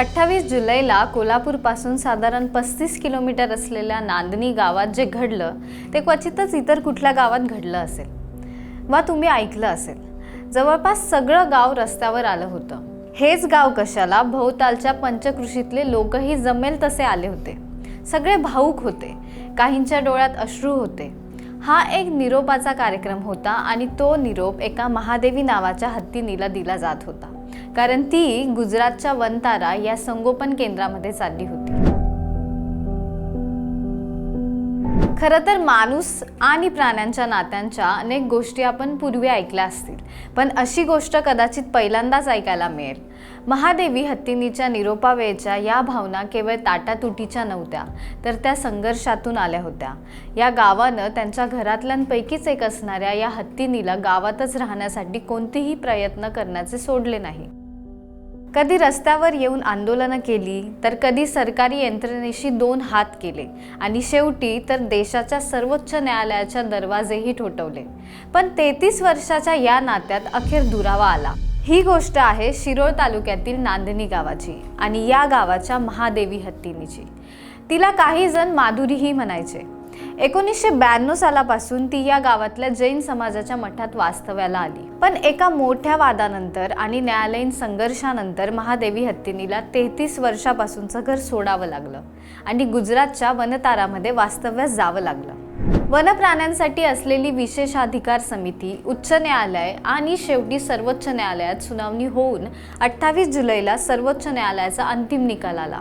अठ्ठावीस जुलैला कोल्हापूरपासून साधारण पस्तीस किलोमीटर असलेल्या नांदणी गावात जे घडलं ते क्वचितच इतर कुठल्या गावात घडलं असेल. वा तुम्ही ऐकलं असेल. जवळपास सगळं गाव रस्त्यावर आलं होतं. हेच गाव कशाला? भोवतालच्या पंचकृषीतले लोकही जमेल तसे आले होते. सगळे भाऊक होते. काहींच्या डोळ्यात अश्रू होते. हा एक निरोपाचा कार्यक्रम होता आणि तो निरोप एका महादेवी नावाच्या हत्तीनीला दिला जात होता. कारण ती गुजरातच्या वनतारा या संगोपन केंद्रामध्ये चालली होती. खरं तर माणूस आणि प्राण्यांच्या नात्यांच्या अनेक गोष्टी आपण पूर्वी ऐकल्या असतील. पण अशी गोष्ट कदाचित पहिल्यांदाच ऐकायला मिळेल. महादेवी हत्तीनीच्या निरोपावेळच्या या भावना केवळ ताटातुटीच्या नव्हत्या तर त्या संघर्षातून आल्या होत्या. या गावानं त्यांच्या घरातल्यांपैकीच एक असणाऱ्या या हत्तीनीला गावातच राहण्यासाठी कोणतेही प्रयत्न करण्याचे सोडले नाही. कधी रस्त्यावर येऊन आंदोलनं केली तर कधी सरकारी यंत्रणेशी दोन हात केले आणि शेवटी तर देशाच्या सर्वोच्च न्यायालयाच्या दरवाजेही ठोठवले. पण तेहतीस वर्षाच्या या नात्यात अखेर दुरावा आला. ही गोष्ट आहे शिरोळ तालुक्यातील नांदणी गावाची आणि या गावाच्या महादेवी हत्तीनीची. तिला काही जण माधुरीही म्हणायचे. एकोणीसशे ब्याण्णव सालापासून ती या गावातल्या जैन समाजाच्या मठात वास्तव्याला आली. पण एका मोठ्या वादानंतर आणि न्यायालयीन संघर्षानंतर महादेवी हत्तीनीला तेहतीस वर्षापासूनचं घर सोडावं लागलं आणि गुजरातच्या वनतारामध्ये वास्तव्यास जावं लागलं. वनप्राण्यांसाठी असलेली विशेषाधिकार समिती उच्च न्यायालय आणि शेवटी सर्वोच्च न्यायालयात सुनावणी होऊन अठ्ठावीस जुलैला सर्वोच्च न्यायालयाचा अंतिम निकाल आला.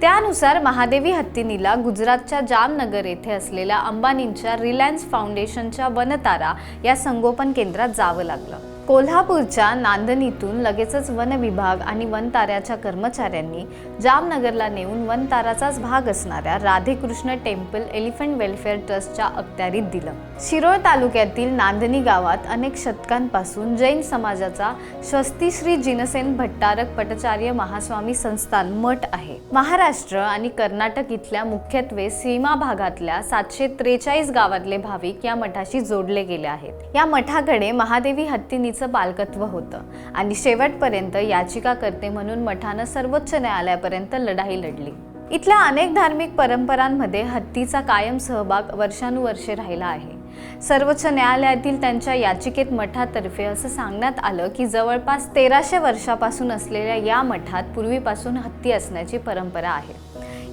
त्यानुसार महादेवी हत्तीनीला गुजरातच्या जामनगर येथे असलेल्या अंबानींच्या रिलायन्स फाउंडेशनच्या वनतारा या संगोपन केंद्रात जावं लागलं. कोल्हापूरच्या नांदणीतून लगेचच वन विभाग आणि वनताऱ्याच्या कर्मचाऱ्यांनी जामनगरला नेऊन वनताराचाच भाग असणाऱ्या राधेकृष्ण टेम्पल एलिफंट वेलफेअर ट्रस्टच्या अखत्यारीत दिलं. शिरोळ तालुक्यातील नांदणी गावात अनेक शतकांपासून जैन समाजाचा स्वस्ती श्री जिनसेन भट्टारक पटचार्य महास्वामी संस्थान मठ आहे. महाराष्ट्र आणि कर्नाटक इथल्या मुख्यत्वे सीमा भागातल्या सातशे त्रेचाळीस गावातले भाविक या मठाशी जोडले गेले आहेत. या मठाकडे महादेवी हत्तीनीचं बालकत्व होतं. आणि शेवटपर्यंत याचिकाकर्ते म्हणून मठानं सर्वोच्च न्यायालयापर्यंत लढाई लढली. इथल्या अनेक धार्मिक परंपरांमध्ये हत्तीचा कायम सहभाग वर्षानुवर्षे राहिला आहे. सर्वोच्च न्यायालयातील त्यांच्या याचिकेत मठातर्फे असं सांगण्यात आलं की जवळपास तेराशे वर्षापासून असलेल्या या मठात पूर्वीपासून हत्ती असण्याची परंपरा आहे.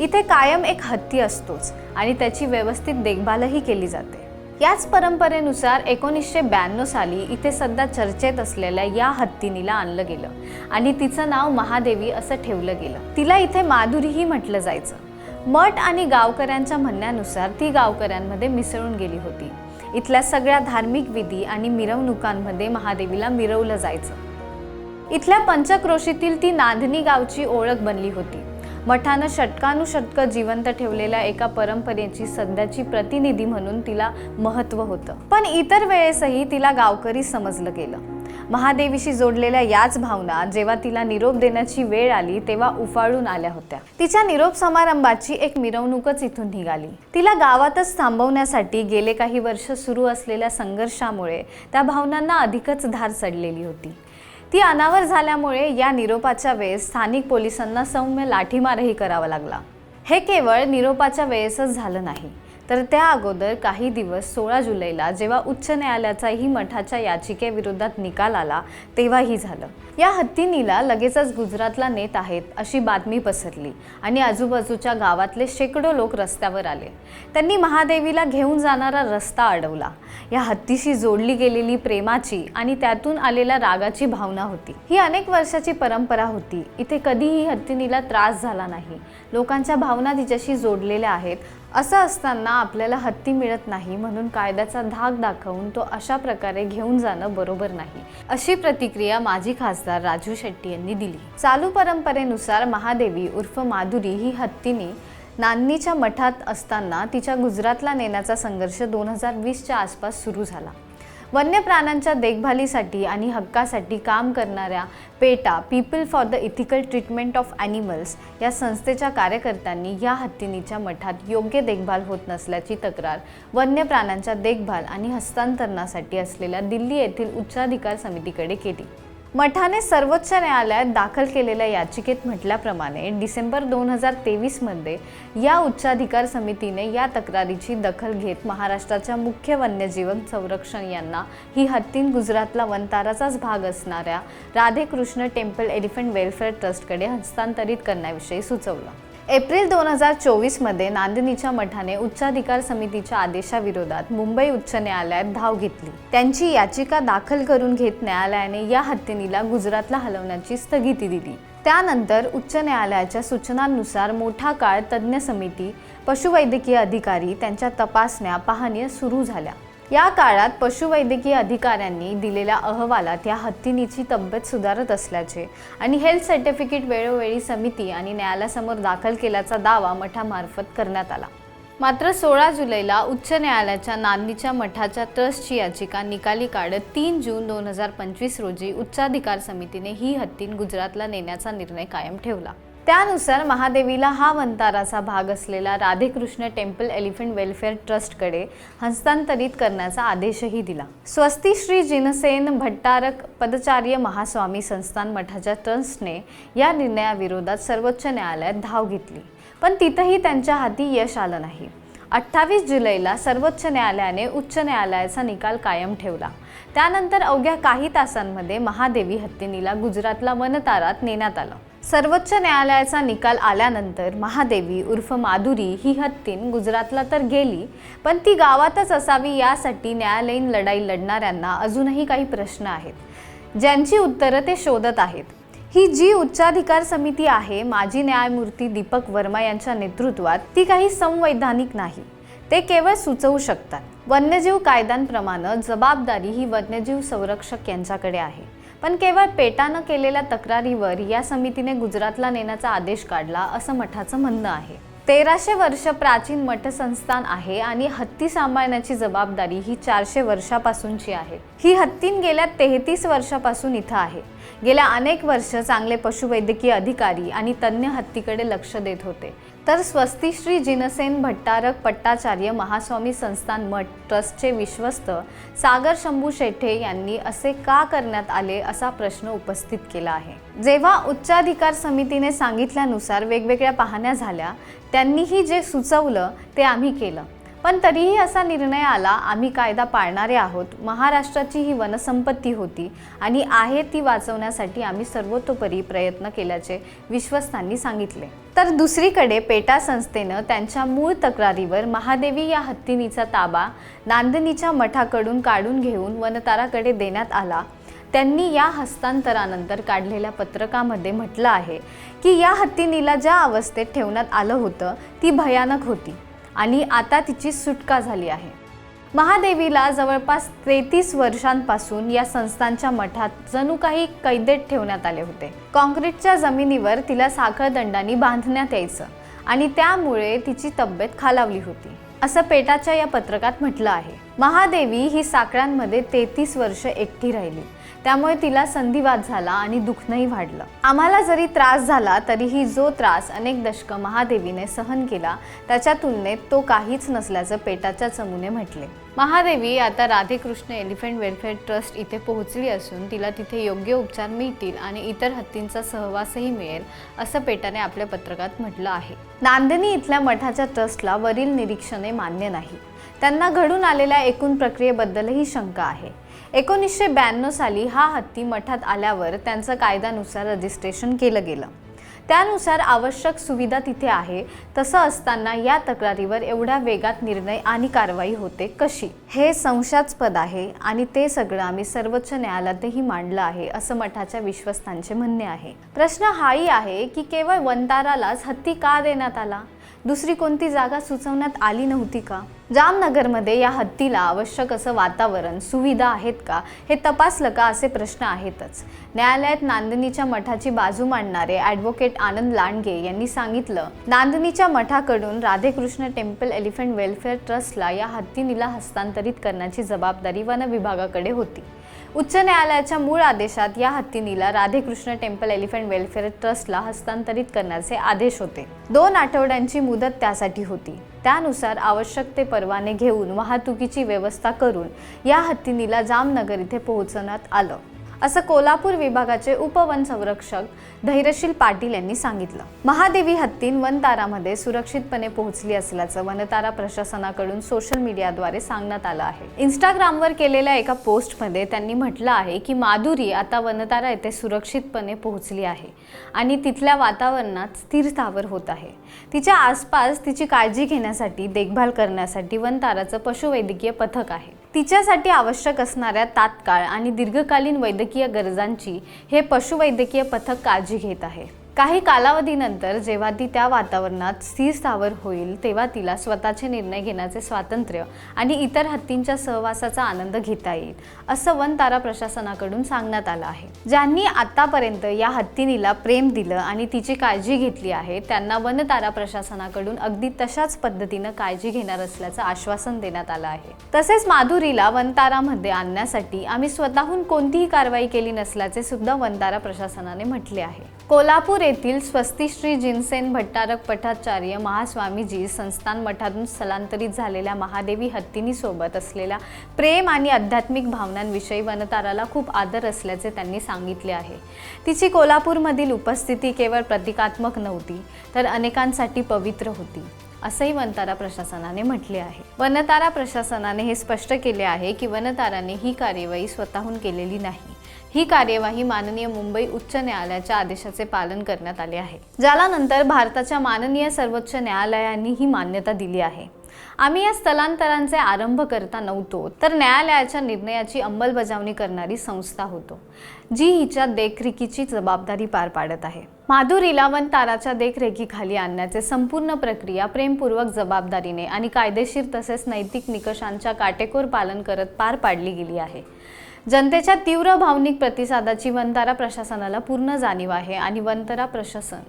इथे कायम एक हत्ती असतोच आणि त्याची व्यवस्थित देखभालही केली जाते. याच परंपरेनुसार एकोणीसशे ब्याण्णव साली इथे सध्या चर्चेत असलेल्या या हत्तीनीला आणलं गेलं. आणि तिचं नाव महादेवी असं ठेवलं गेलं. तिला इथे माधुरीही म्हटलं जायचं. मठ आणि गावकऱ्यांच्या म्हणण्यानुसार ती गावकऱ्यांमध्ये मिसळून गेली होती. इथल्या सगळ्या धार्मिक विधी आणि मिरवणुकांमध्ये महादेवीला मिरवलं जायचं. इथल्या पंचक्रोशीतील ती नांदणी गावची ओळख बनली होती. मठानं षटकानुषटकं जिवंत ठेवलेल्या एका परंपरेची सध्याची प्रतिनिधी म्हणून तिला महत्त्व होतं. पण इतर वेळेसही तिला गावकरी समजलं गेलं. महादेवीशी जोडलेल्या याच भावना जेव्हा तिला निरोप देण्याची वेळ आली तेव्हा उफाळून आल्या होत्या. तिच्या निरोप समारंभाची एक मिरवणूकच इथून निघाली. तिला गावातच थांबवण्यासाठी गेले काही वर्ष सुरू असलेल्या संघर्षामुळे त्या भावनांना अधिकच धार चढलेली होती. ती अनावर झाल्यामुळे या निरोपाच्या वेळेस स्थानिक पोलिसांना सौम्य लाठीमारही करावा लागला. हे केवळ निरोपाच्या वेळेसच झालं नाही तर त्या अगोदर काही दिवस सोळा जुलैला जेव्हा उच्च न्यायालयाचाही मठाच्या याचिकेविरोधात निकाल आला तेव्हाही झालं. या हत्तीनीला लगेचच गुजरातला नेत आहेत अशी बातमी पसरली. आणि आजूबाजूच्या गावातले शेकडो लोक रस्त्यावर आले. त्यांनी महादेवीला घेऊन जाणारा रस्ता अडवला. या हत्तीशी जोडली गेलेली प्रेमाची आणि त्यातून आलेल्या रागाची भावना होती. ही अनेक वर्षाची परंपरा होती. इथे कधीही हत्तीनीला त्रास झाला नाही. लोकांच्या भावना तिच्याशी जोडलेल्या आहेत. असं असताना आपल्याला हत्ती मिळत नाही म्हणून कायद्याचा धाक दाखवून तो अशा प्रकारे घेऊन जाणं बरोबर नाही. अशी प्रतिक्रिया माजी खासदार राजू शेट्टी यांनी दिली. चालू परंपरेनुसार महादेवी उर्फ माधुरी ही हत्तीने नान्नीच्या मठात असताना तिच्या गुजरातला नेण्याचा संघर्ष दोन हजार वीसच्या आसपास सुरू झाला. वन्य प्राण्यांच्या देखभालीसाठी आणि हक्कासाठी काम करणाऱ्या PETA people for the ethical treatment of animals या संस्थेच्या कार्यकर्त्यांनी या हत्तीनीच्या मठात योग्य देखभाल होत नसल्याची तक्रार वन्य प्राण्यांच्या देखभाल आणि हस्तांतरणासाठी असलेल्या दिल्ली येथील उच्चाधिकार समितीकडे केली. मठाने सर्वोच्च न्यायालयात दाखल केलेल्या याचिकेत म्हटल्याप्रमाणे डिसेंबर दोन हजार तेवीसमध्ये या उच्चाधिकार समितीने या तक्रारीची दखल घेत महाराष्ट्राच्या मुख्य वन्यजीवन संरक्षण यांना ही हत्तीन गुजरातला वनताराचाच भाग असणाऱ्या राधेकृष्ण टेम्पल एलिफंट वेलफेअर ट्रस्टकडे हस्तांतरित करण्याविषयी सुचवलं. एप्रिल दोन हजार चोवीसमध्ये नांदिनीच्या मठाने उच्चाधिकार समितीच्या आदेशाविरोधात मुंबई उच्च न्यायालयात धाव घेतली. त्यांची याचिका दाखल करून घेत न्यायालयाने या हत्तीनीला गुजरातला हलवण्याची स्थगिती दिली. त्यानंतर उच्च न्यायालयाच्या सूचनांनुसार मोठा काळ तज्ज्ञ समिती पशुवैद्यकीय अधिकारी त्यांच्या तपासण्या पाहण्या सुरू झाल्या. या काळात पशुवैद्यकीय अधिकाऱ्यांनी दिलेल्या अहवालात या हत्तीनीची तब्येत सुधारत असल्याचे आणि हेल्थ सर्टिफिकेट वेळोवेळी समिती आणि न्यायालयासमोर दाखल केल्याचा दावा मठामार्फत करण्यात आला. मात्र सोळा जुलैला उच्च न्यायालयाच्या नांदीच्या मठाच्या ट्रस्टची याचिका निकाली काढत तीन जून दोन हजार पंचवीस रोजी उच्चाधिकार समितीने ही हत्तीन गुजरातला नेण्याचा निर्णय कायम ठेवला. त्यानुसार महादेवीला हा वंताराचा भाग असलेला राधेकृष्ण टेम्पल एलिफंट वेलफेअर ट्रस्टकडे हस्तांतरित करण्याचा आदेशही दिला. स्वस्ती श्री जिनसेन भट्टारक पदचार्य महास्वामी संस्थान मठाच्या ट्रस्टने या निर्णयाविरोधात सर्वोच्च न्यायालयात धाव घेतली. पण तिथंही त्यांच्या हाती यश आलं नाही. अठ्ठावीस जुलैला सर्वोच्च न्यायालयाने उच्च न्यायालयाचा निकाल कायम ठेवला. त्यानंतर अवघ्या काही तासांमध्ये महादेवी हत्तीनीला गुजरातला वनतारात नेण्यात आलं. सर्वोच्च न्यायालयाचा निकाल आल्यानंतर महादेवी उर्फ माधुरी ही हत्तीन गुजरातला तर गेली पण ती गावातच असावी यासाठी न्यायालयीन लढाई लढणाऱ्यांना अजूनही काही प्रश्न आहेत. ज्यांची उत्तरं ते शोधत आहेत. ही जी उच्चाधिकार समिती आहे माजी न्यायमूर्ती दीपक वर्मा यांच्या नेतृत्वात ती काही संवैधानिक नाही. ते केवळ सुचवू शकतात. वन्यजीव कायद्यांप्रमाणे जबाबदारी ही वन्यजीव संरक्षक यांच्याकडे आहे. पण केवळ पेटानं केलेल्या तक्रारीवर या समितीने गुजरातला नेण्याचा आदेश काढला असं मठाचं म्हणणं आहे. तेराशे वर्ष प्राचीन मठसंस्थान आहे आणि हत्ती सांभाळण्याची जबाबदारी ही चारशे वर्षापासूनची आहे. ही हत्तीन गेल्या तेहतीस वर्षापासून इथं आहे. गेल्या अनेक वर्ष चांगले पशुवैद्यकीय अधिकारी आणि तज्ज्ञ हत्तीकडे लक्ष देत होते. तर स्वस्ती श्री जिनसेन भट्टारक पट्टाचार्य महास्वामी संस्थान मठ ट्रस्टचे विश्वस्त सागर शंभू शेठे यांनी असे का करण्यात आले असा प्रश्न उपस्थित केला आहे. जेव्हा उच्चाधिकार समितीने सांगितल्यानुसार वेगवेगळ्या पाहण्या झाल्या त्यांनीही जे सुचवलं ते आम्ही केलं. पण तरीही असा निर्णय आला आम्ही कायदा पाळणारे आहोत. महाराष्ट्राची ही वनसंपत्ती होती आणि आहे ती वाचवण्यासाठी आम्ही सर्वतोपरी प्रयत्न केल्याचे विश्वस्तांनी सांगितले. तर दुसरीकडे पेटा संस्थेनं त्यांच्या मूळ तक्रारीवर महादेवी या हत्तीनीचा ताबा नांदणीच्या मठाकडून काढून घेऊन वनताराकडे देण्यात आला. त्यांनी या हस्तांतरानंतर काढलेल्या पत्रकामध्ये म्हटलं आहे की या हत्तीनीला ज्या अवस्थेत ठेवण्यात आलं होतं ती भयानक होती. आणि आता तिची सुटका झाली आहे. महादेवीला जवळपास तेहतीस वर्षांपासून या संस्थांच्या मठात जणू काही कैदेत ठेवण्यात आले होते. कॉन्क्रीटच्या जमिनीवर तिला साखळदंडानी बांधण्यात यायचं आणि त्यामुळे तिची तब्येत खालावली होती. असं पेटाच्या या पत्रकात म्हटलं आहे. महादेवी ही साखळ्यांमध्ये तेहतीस वर्ष एकटी राहिली. त्यामुळे तिला संधिवात झाला आणि दुखणंही वाढलं. आम्हाला जरी त्रास झाला तरीही जो त्रास अनेक दशकं महादेवीने सहन केला त्याच्या तुलनेत तो काहीच नसल्याचं पेटाच्या चमूने म्हटले. महादेवी आता राधेकृष्ण एलिफंट वेलफेअर ट्रस्ट इथे पोहोचली असून तिला तिथे योग्य उपचार मिळतील आणि इतर हत्तींचा सहवासही मिळेल असं पेटाने आपल्या पत्रकात म्हटलं आहे. नांदिनी इथल्या मठाच्या ट्रस्टला वरील निरीक्षणे मान्य नाही. त्यांना घडून आलेल्या एकूण प्रक्रियेबद्दलही शंका आहे. एकोणीसशे ब्याण्णव साली हा हत्ती मठात आल्यावर त्यांचं कायद्यानुसार रजिस्ट्रेशन केलं गेलं. त्यानुसार आवश्यक सुविधा तिथे आहे. तसं असताना या तक्रारीवर एवढ्या वेगात निर्णय आणि कारवाई होते कशी? हे संशयास्पद आहे आणि ते सगळं आम्ही सर्वोच्च न्यायालयातही मांडलं आहे असं मठाच्या विश्वस्तांचे म्हणणे आहे. प्रश्न हाही आहे की केवळ वंतारालाच हत्ती का देण्यात आला? दुसरी कोणती जागा सुचवण्यात आली नव्हती का? जामनगरमध्ये या हत्तीला आवश्यक असं वातावरण सुविधा आहेत का? हे तपासलं का असे प्रश्न आहेतच. न्यायालयात नांदणीच्या मठाची बाजू मांडणारे ॲडव्होकेट आनंद लांडगे यांनी सांगितलं नांदणीच्या मठाकडून राधेकृष्ण टेम्पल एलिफंट वेलफेअर ट्रस्टला या हत्तीनीला हस्तांतरित करण्याची जबाबदारी वन विभागाकडे होती. उच्च न्यायालयाच्या मूळ आदेशात या हत्तीनीला राधेकृष्ण टेम्पल एलिफंट वेलफेअर ट्रस्टला हस्तांतरित करण्याचे आदेश होते. दोन आठवड्यांची मुदत त्यासाठी होती. त्यानुसार आवश्यक ते परवाने घेऊन वाहतुकीची व्यवस्था करून या हत्तीनीला जामनगर इथे पोहोचवण्यात आलं. असं कोल्हापूर विभागाचे उपवन संरक्षक धैर्यशील पाटील यांनी सांगितलं. महादेवी हत्तीन वनतारामध्ये सुरक्षितपणे पोहोचली असल्याचं वनतारा प्रशासनाकडून सोशल मीडियाद्वारे सांगण्यात आलं आहे. इंस्टाग्रामवर केलेल्या एका पोस्टमध्ये त्यांनी म्हटलं आहे की माधुरी आता वनतारा येथे सुरक्षितपणे पोहोचली आहे आणि तिथल्या वातावरणात स्थिरतावर होत आहे. तिच्या आसपास तिची काळजी घेण्यासाठी देखभाल करण्यासाठी वनताराचं पशुवैद्यकीय पथक आहे. तिच्यासाठी आवश्यक असणाऱ्या तात्काळ आणि दीर्घकालीन वैद्यकीय गरजांची हे पशुवैद्यकीय पथक काळजी घेत आहे. काही कालावधीनंतर जेव्हा ती त्या वातावरणात स्थिर स्थावर होईल तेव्हा तिला स्वतःचे निर्णय घेण्याचे स्वातंत्र्य आणि इतर हत्तींच्या सहवासाचा आनंद घेता येईल असं वनतारा प्रशासनाकडून सांगण्यात आलं आहे. ज्यांनी आतापर्यंत या हत्तीनीला प्रेम दिलं आणि तिची काळजी घेतली आहे त्यांना वनतारा प्रशासनाकडून अगदी तशाच पद्धतीनं काळजी घेणार असल्याचं आश्वासन देण्यात आलं आहे. तसेच माधुरीला वनतारामध्ये आणण्यासाठी आम्ही स्वतःहून कोणतीही कारवाई केली नसल्याचे सुद्धा वनतारा प्रशासनाने म्हटले आहे. कोल्हापूर येथील स्वस्ती श्री जिनसेन भट्टारक पठाचार्य महास्वामीजी संस्थान मठातून स्थलांतरित झालेल्या महादेवी हत्तींनीसोबत असलेल्या प्रेम आणि आध्यात्मिक भावनांविषयी वनताराला खूप आदर असल्याचे त्यांनी सांगितले आहे. तिची कोल्हापूरमधील उपस्थिती केवळ प्रतिकात्मक नव्हती तर अनेकांसाठी पवित्र होती असंही वनतारा प्रशासनाने म्हटले आहे. वनतारा प्रशासनाने हे स्पष्ट केले आहे की वनताराने ही कार्यवाही स्वतःहून केलेली नाही. ही कार्यवाही माननीय मुंबई उच्च न्यायालयाच्या आदेशाचे पालन करण्यात आले आहे ज्याला नंतर भारताच्या माननीय सर्वोच्च न्यायालयाने ही मान्यता दिली आहे. आम्ही या स्थलांतरांचे आरंभ करता नव्हतो तर न्यायालयाच्या निर्णयाची अंमलबजावणी करणारी संस्था होतो जी हिच्या देखरेखीची जबाबदारी पार पाडत आहे. माधुरीला वन ताराच्या देखरेखीखाली आणण्याचे संपूर्ण प्रक्रिया प्रेमपूर्वक जबाबदारीने आणि कायदेशीर तसेच नैतिक निकषांच्या काटेकोर पालन करत पार पाडली गेली आहे. जनतेच्या तीव्र भावनिक प्रतिसादाची वनतारा प्रशासनाला पूर्ण जाणीव आहे आणि वनतारा प्रशासन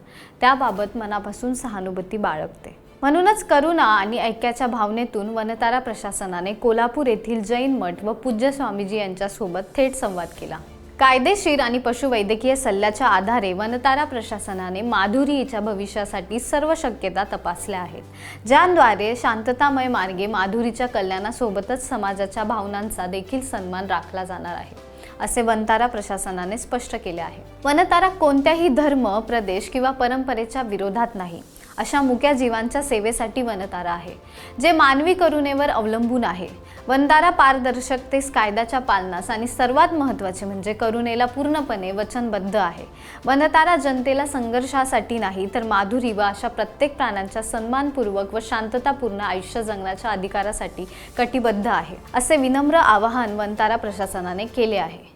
त्याबाबत मनापासून सहानुभूती बाळगते. म्हणूनच करुणा आणि ऐक्याच्या भावनेतून वनतारा प्रशासनाने कोल्हापूर येथील जैन मठ व पूज्य स्वामीजी यांच्यासोबत थेट संवाद केला. कायदेशीर आणि पशुवैद्यकीय सल्ल्याच्या आधारे वनतारा प्रशासनाने माधुरी हिच्या भविष्यासाठी सर्व शक्यता तपासल्या आहेत. ज्याद्वारे शांततामय मार्गे माधुरीच्या कल्याणासोबतच समाजाच्या भावनांचा देखील सन्मान राखला जाणार आहे असे वनतारा प्रशासनाने स्पष्ट केले आहे. वनतारा कोणत्याही धर्म प्रदेश किंवा परंपरेच्या विरोधात नाही. अशा मुक्या जीवांच्या सेवेसाठी वनतारा आहे जे मानवी करुणेवर अवलंबून आहे. वनतारा पारदर्शकतेस कायद्याच्या पालनास आणि सर्वात महत्त्वाचे म्हणजे करुणेला पूर्णपणे वचनबद्ध आहे. वनतारा जनतेला संघर्षासाठी नाही तर माधुरी व अशा प्रत्येक प्राण्यांच्या सन्मानपूर्वक व शांततापूर्ण आयुष्य जगण्याच्या अधिकारासाठी कटिबद्ध आहे असे विनम्र आवाहन वनतारा प्रशासनाने केले आहे.